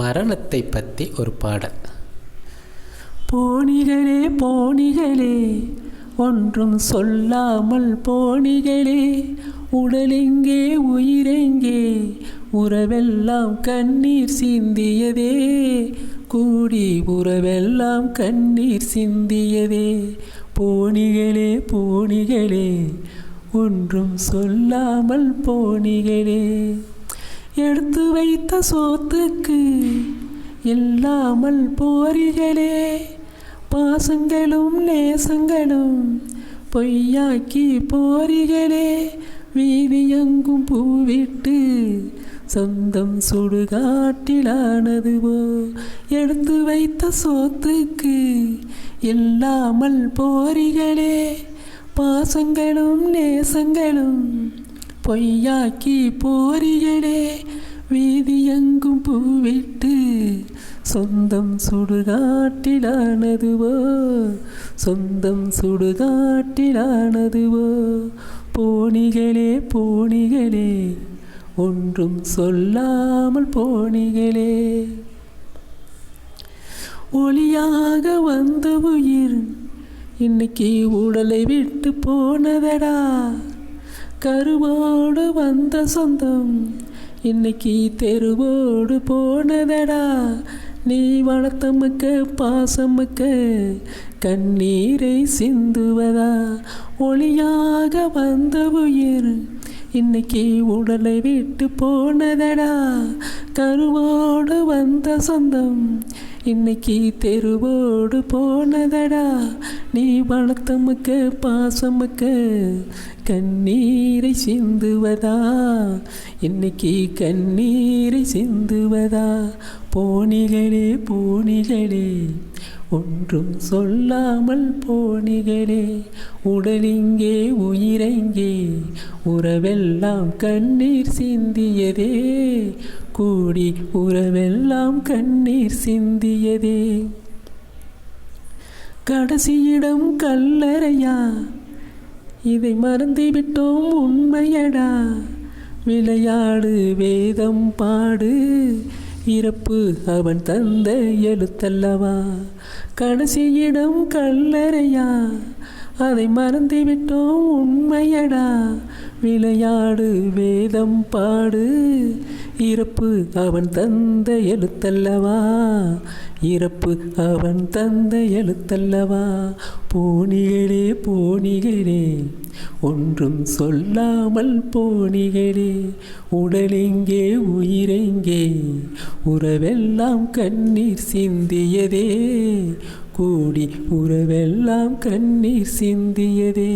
மரணத்தை பற்றி ஒரு பாடல். போனிகளே போனிகளே ஒன்றும் சொல்லாமல் போனிகளே உடலெங்கே உயிரெங்கே உறவெல்லாம் கண்ணீர் சிந்தியதே கூடி உறவெல்லாம் கண்ணீர் சிந்தியதே போனிகளே போனிகளே ஒன்றும் சொல்லாமல் போனிகளே. எடுத்து வைத்த சோத்துக்கு இல்லாமல் போரிகளே. பாசங்களும் நேசங்களும் பொய்யாக்கி போரிகளே. வீதியங்கும் பூவிட்டு சொந்தம் சுடுகாட்டிலானதுவோ. எடுத்து வைத்த சோத்துக்கு இல்லாமல் போரிகளே. பாசங்களும் நேசங்களும் பொய்யாக்கி போரிகளே வீதியெங்கும் பூவிட்டு சொந்தம் சுடுகாட்டிலானதுவோ? சொந்தம் சுடுகாட்டிலானதுவோ? போனிகளே போனிகளே ஒன்றும் சொல்லாமல் போனிகளே. ஒளியாக வந்த உயிர் இன்னைக்கு உடலை விட்டு போனதடா? கருவோடு வந்த சொந்தம். இன்னைக்கு தெருவோடு போனதடா. நீ வளர்த்தமக்க பாசமக்க கண்ணீரை சிந்துவதா. ஒளியாக வந்த உயிர் இன்னைக்கு உடலை விட்டு போனதடா. கருவோடு வந்த சொந்தம் இன்னைக்கு தெருவோடு போனதடா. நீ வளர்த்தமக்க பாசமக்க கண்ணீரை சிந்துவதா. இன்னைக்கு கண்ணீரை சிந்துவதா. போனிகளே போனிகளே. ஒன்றும் சொல்லாமல் போனிகளே உடலிங்கே உயிரெங்கே உறவெல்லாம் கண்ணீர் சிந்தியதே கூடி உறவெல்லாம் கண்ணீர் சிந்தியதே. கடைசியிடம் கல்லறையா இதை மறந்துவிட்டோம் உண்மையடா விளையாடு வேதம் பாடு இறப்பு அவன் தந்த எழுத்தல்லவா? கடைசி இடம் கல்லறையா? அதை மறந்து விட்டோம் உண்மையடா? விளையாடு வேதம் பாடு. இறப்பு அவன் தந்த எழுத்தல்லவா? இறப்பு அவன் தந்த எழுத்தல்லவா? போனிகளே போனிகளே. ஒன்றும் சொல்லாமல் போனிகளே உடலெங்கே உயிரெங்கே உறவெல்லாம் கண்ணீர் சிந்தியதே கூடி உறவெல்லாம் கண்ணீர் சிந்தியதே.